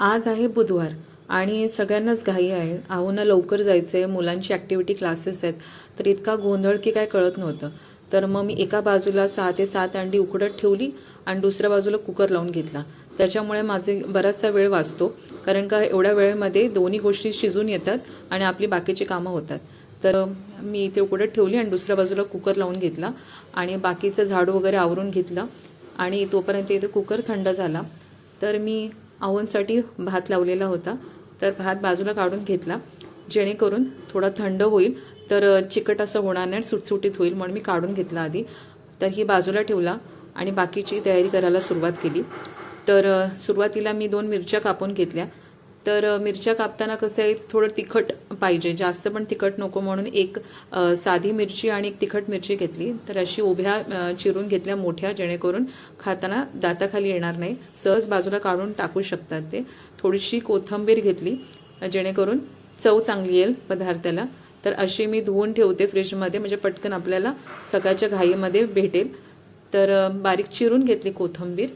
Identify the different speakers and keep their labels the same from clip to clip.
Speaker 1: आज आहे बुधवार आणि सगळ्यांनाच घाई आहे. आहोंना लवकर जायचं आहे मुलांची ॲक्टिव्हिटी क्लासेस आहेत. तर इतका गोंधळ की काय कळत नव्हतं. तर मग मी एका बाजूला सहा ते सात अंडी उकडत ठेवली आणि दुसऱ्या बाजूला कुकर लावून घेतला. त्याच्यामुळे माझे बराचसा वेळ वाचतो. कारण का एवढ्या वेळेमध्ये दोन्ही गोष्टी शिजून येतात आणि आपली बाकीची कामं होतात. तर मी इथे उकडत ठेवली आणि दुसऱ्या बाजूला कुकर लावून घेतला आणि बाकीचं झाडू वगैरे आवरून घेतलं. आणि तोपर्यंत इथे कुकर थंड झाला. तर मी आवनसाठी भात लावलेला होता. तर भात बाजूला काढून घेतला. जेणेकरून थोडा थंड होईल. तर चिकट असं होणार नाही. सुटसुटीत होईल म्हणून मी काढून घेतला आधी. तर ही बाजूला ठेवला आणि बाकीची तयारी करायला सुरुवात केली. तर सुरुवातीला मी दोन मिरच्या कापून घेतल्या. तर मिरच्या कापताना कसं आहे थोडं तिखट पाहिजे. जास्त पण तिखट नको म्हणून एक साधी मिरची आणि एक तिखट मिरची घेतली. तर अशी उभ्या चिरून घेतल्या मोठ्या जेणेकरून खाताना दाताखाली येणार नाही. सहज बाजूला काढून टाकू शकतात ते. थोडीशी कोथिंबीर घेतली जेणेकरून चव चांगली येईल पदार्थाला. तर अशी मी धुवून ठेवते फ्रीजमध्ये. म्हणजे पटकन आपल्याला सकाळच्या घाईमध्ये भेटेल. तर बारीक चिरून घेतली कोथिंबीर.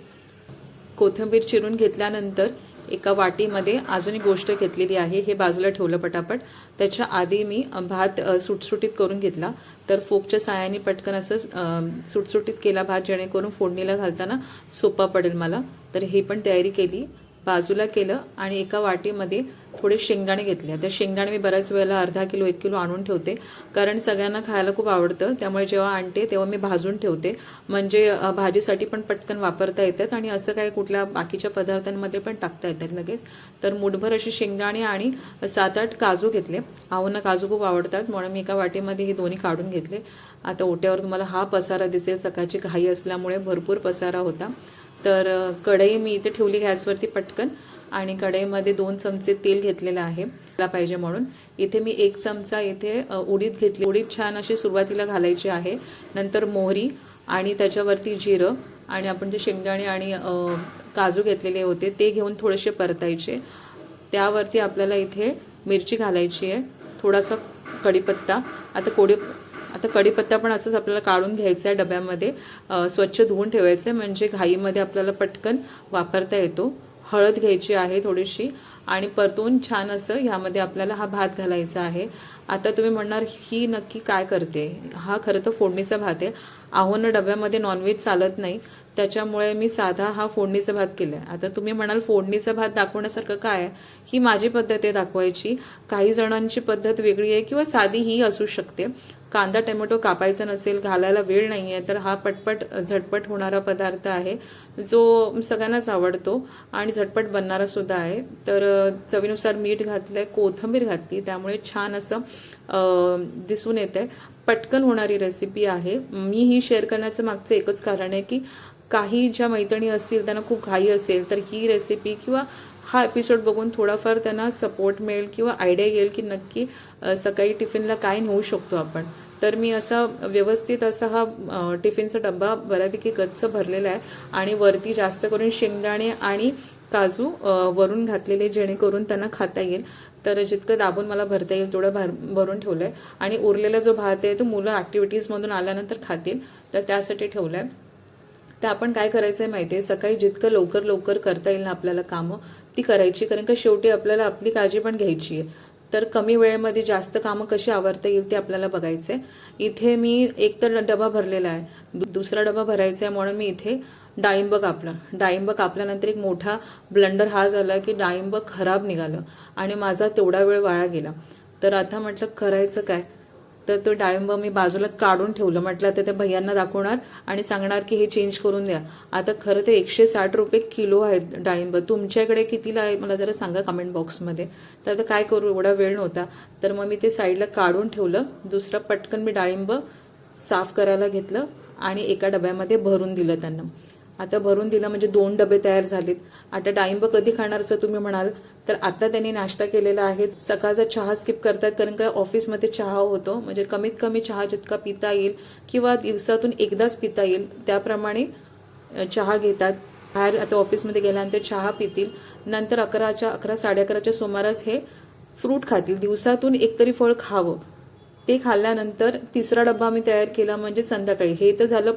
Speaker 1: कोथिंबीर चिरून घेतल्यानंतर एका वाटीमध्ये अजून एक गोष्ट घेतलेली आहे हे बाजूला ठेवलं पटापट. त्याच्या आधी मी भात सुटसुटीत करून घेतला. तर फोकच्या सायाने पटकन असं सुटसुटीत केला भात जेणेकरून फोडणीला घालताना सोपा पडेल मला. तर हे पण तयारी केली. बाजूला केलं आणि एका वाटीमध्ये थोडे शेंगदाणे घेतले. त्या शेंगदाणे मी बऱ्याच वेळेला अर्धा किलो एक किलो आणून ठेवते. कारण सगळ्यांना खायला खूप आवडतं. त्यामुळे जेव्हा आणते तेव्हा मी भाजून ठेवते. म्हणजे भाजीसाठी पण पटकन वापरता येतात आणि असं काही कुठल्या बाकीच्या पदार्थांमध्ये पण टाकता येतात लगेच. तर मुठभर असे शेंगदाणे आणि सात आठ काजू घेतले. आहोंना काजू खूप आवडतात. म्हणून मी एका वाटीमध्ये हे दोन्ही काढून घेतले. आता ओट्यावर तुम्हाला हा पसारा दिसेल. सकाळची घाई असल्यामुळे भरपूर पसारा होता. तर कढई मी इथे ठेवली गॅसवरती पटकन आणि कढईमध्ये दोन चमचे तेल घेतलेलं आहे. मला पाहिजे म्हणून. इथे मी एक चमचा इथे उडीद घेतली. उडीद छान अशी सुरुवातीला घालायची आहे. नंतर मोहरी आणि त्याच्यावरती जिरं आणि आपण जे शेंगदाणे आणि काजू घेतलेले होते ते घेऊन थोडेसे परतायचे. त्यावरती आपल्याला इथे मिरची घालायची आहे. थोडासा कढीपत्ता. आता कोडी आता कढीपत्ता पण असंच आपल्याला काढून घ्यायचा आहे डब्यामध्ये स्वच्छ धुवून ठेवायचं आहे म्हणजे घाईमध्ये आपल्याला पटकन वापरता येतो. हळद घ्यायची आहे थोडीशी आणि परतून छान असं ह्यामध्ये आपल्याला हा भात घालायचा आहे. आता तुम्ही म्हणणार ही नक्की काय करते? हा खरं तर फोडणीचा भात आहे. आहोनं डब्यामध्ये नॉनव्हेज चालत नाही. त्याच्यामुळे मी साधा हा फोडणीचा भात केलाय. आता तुम्ही म्हणाल फोडणीचा भात दाखवण्यासारखं काय आहे? ही माझी पद्धत आहे दाखवायची. काही जणांची पद्धत वेगळी आहे किंवा साधी ही असू शकते. कांदा टोमॅटो कापायचा नसेल घालायला वेळ नाही आहे तर हा पटपट झटपट होणारा पदार्थ आहे. जो सगळ्यांनाच आवडतो आणि झटपट बनणारा सुद्धा आहे. तर चवीनुसार मीठ घातलंय कोथिंबीर घातली त्यामुळे छान असं दिसून येत आहे पटकन होणारी रेसिपी आहे. मी ही शेअर करण्याचं मागचं एकच कारण आहे की काही ज्या मैत्रिणी असतील त्यांना खूप घाई असेल तर ही रेसिपी किंवा हा एपिसोड बघून थोडाफार त्यांना सपोर्ट मिळेल किंवा आयडिया येईल की नक्की सकाळी टिफिनला काय नेऊ शकतो आपण. तर मी असा व्यवस्थित असा हा टिफिनचा डब्बा बऱ्यापैकी गच्च भरलेला आहे आणि वरती जास्त करून शेंगदाणे आणि काजू वरून घातलेले जेणेकरून त्यांना खाता येईल. तर जितकं दाबून मला भरता येईल तेवढं भर भरून ठेवलंय. आणि उरलेला जो भात आहे तो मुलं ॲक्टिव्हिटीजमधून आल्यानंतर खातील. तर त्यासाठी ठेवलाय. तर आपण काय करायचं आहे माहिती आहे सकाळी जितकं लवकर लवकर करता येईल ना आपल्याला कामं ती करायची. कारण का शेवटी आपल्याला आपली काळजी पण घ्यायची आहे तर कमी वेळेमध्ये जास्त कामं कशी आवरता येईल ते आपल्याला बघायचंय. इथे मी एक तर डबा भरलेला आहे. दुसरा डबा भरायचा आहे म्हणून मी इथे डाळिंब कापलं. डाळिंब कापल्यानंतर एक मोठा ब्लंडर हा झाला की डाळिंब खराब निघालं आणि माझा तेवढा वेळ वाया गेला. तर आता म्हटलं करायचं काय? तर तो डाळिंब मी बाजूला काढून ठेवलं. म्हटलं तर त्या भैयांना दाखवणार आणि सांगणार की हे चेंज करून द्या. आता खरं ते एकशे साठ रुपये किलो आहेत डाळिंब. तुमच्याकडे कितीला आहे? मला जरा सांगा कमेंट बॉक्समध्ये तर आता काय करू? एवढा वेळ नव्हता. तर मग मी ते साईडला काढून ठेवलं. दुसरं पटकन मी डाळिंब साफ करायला घेतलं आणि एका डब्यामध्ये भरून दिलं त्यांना. आता भरून दिलं म्हणजे दोन डबे तयार झालेत. आता डाळिंब कधी खाणार असं तुम्ही म्हणाल तर आता त्यांनी नाश्ता केलेला आहे. सकाळचा चहा स्किप करतात कारण का ऑफिसमध्ये चहा होतो. म्हणजे कमीत कमी चहा जितका पिता येईल किंवा दिवसातून एकदाच पिता येईल त्याप्रमाणे चहा घेतात. बाहेर आता ऑफिसमध्ये गेल्यानंतर चहा पितील. नंतर अकराच्या अकरा साडे अकराच्या सुमारास हे फ्रूट खातील. दिवसातून एक तरी फळ खावं. ते खाल्ल्यानंतर तिसरा डब्बा मी तयार केला म्हणजे संध्याकाळी. हे तर झालं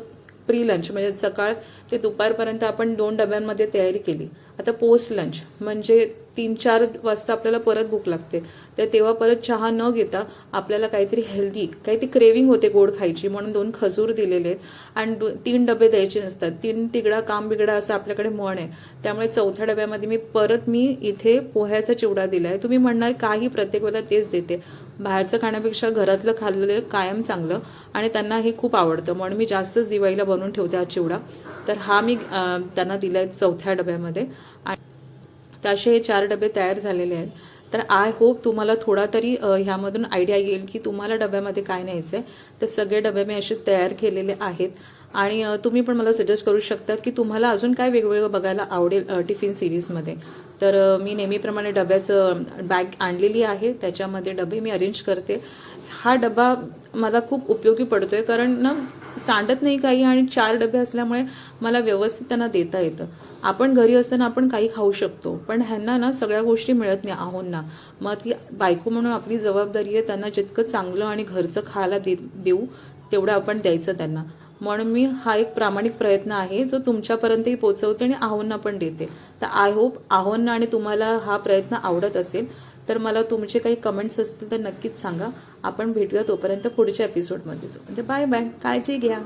Speaker 1: प्री लंच म्हणजे सकाळ ते दुपारपर्यंत आपण दोन डब्यांमध्ये तयारी केली. आता पोस्ट लंच म्हणजे तीन चार वाजता आपल्याला परत भूक लागते. तर तेव्हा परत चहा न घेता आपल्याला काहीतरी हेल्दी काहीतरी क्रेविंग होते गोड खायची म्हणून दोन खजूर दिलेले आहेत. आणि तीन डबे द्यायचे नसतात. तीन तिकडा काम बिगडा असं आपल्याकडे म्हण आहे. त्यामुळे चौथ्या डब्यामध्ये मी परत मी इथे पोह्याचा चिवडा दिला आहे तुम्ही म्हणणार काही प्रत्येक वेळेला तेच देते. बाहेरचं खाण्यापेक्षा घरातलं खाल्लेलं कायम चांगलं आणि त्यांना हे खूप आवडतं. म्हणून मी जास्तच दिवाळीला बनवून ठेवते हा चिवडा. तर हा मी त्यांना दिला आहे चौथ्या डब्यामध्ये. आणि असे हे चार डबे तयार झालेले आहेत. तर आय होप तुम्हाला थोडा तरी ह्यामधून आयडिया येईल की तुम्हाला डब्यामध्ये काय न्यायचं आहे तर सगळे डबे मी असे तयार केलेले आहेत. आणि तुम्ही पण मला सजेस्ट करू शकतात की तुम्हाला अजून काय वेगवेगळं बघायला आवडेल टिफिन सिरीजमध्ये. तर मी नेहमीप्रमाणे डब्याचं बॅग आणलेली आहे. त्याच्यामध्ये डबे मी अरेंज करते. हा डबा मला खूप उपयोगी पडतोय. कारण ना सांडत नाही काही आणि चार डबे असल्यामुळे मला व्यवस्थित त्यांना देता येतं. आपण घरी असताना आपण काही खाऊ शकतो. पण ह्यांना ना सगळ्या गोष्टी मिळत नाही आहोंना. मग ती बायको म्हणून आपली जबाबदारी आहे त्यांना जितकं चांगलं आणि घरचं खायला दे देऊ तेवढं आपण द्यायचं त्यांना. म्हणून मी हा एक प्रामाणिक प्रयत्न आहे जो तुमच्यापर्यंतही पोचवते आणि आहोंना पण देते. तर आय होप आहोंना आणि तुम्हाला हा प्रयत्न आवडत असेल तर मला तुमचे काही कमेंट्स असतील तर नक्कीच सांगा. आपण भेटूया तोपर्यंत पुढच्या एपिसोडमध्ये बाय बाय काळजी घ्या.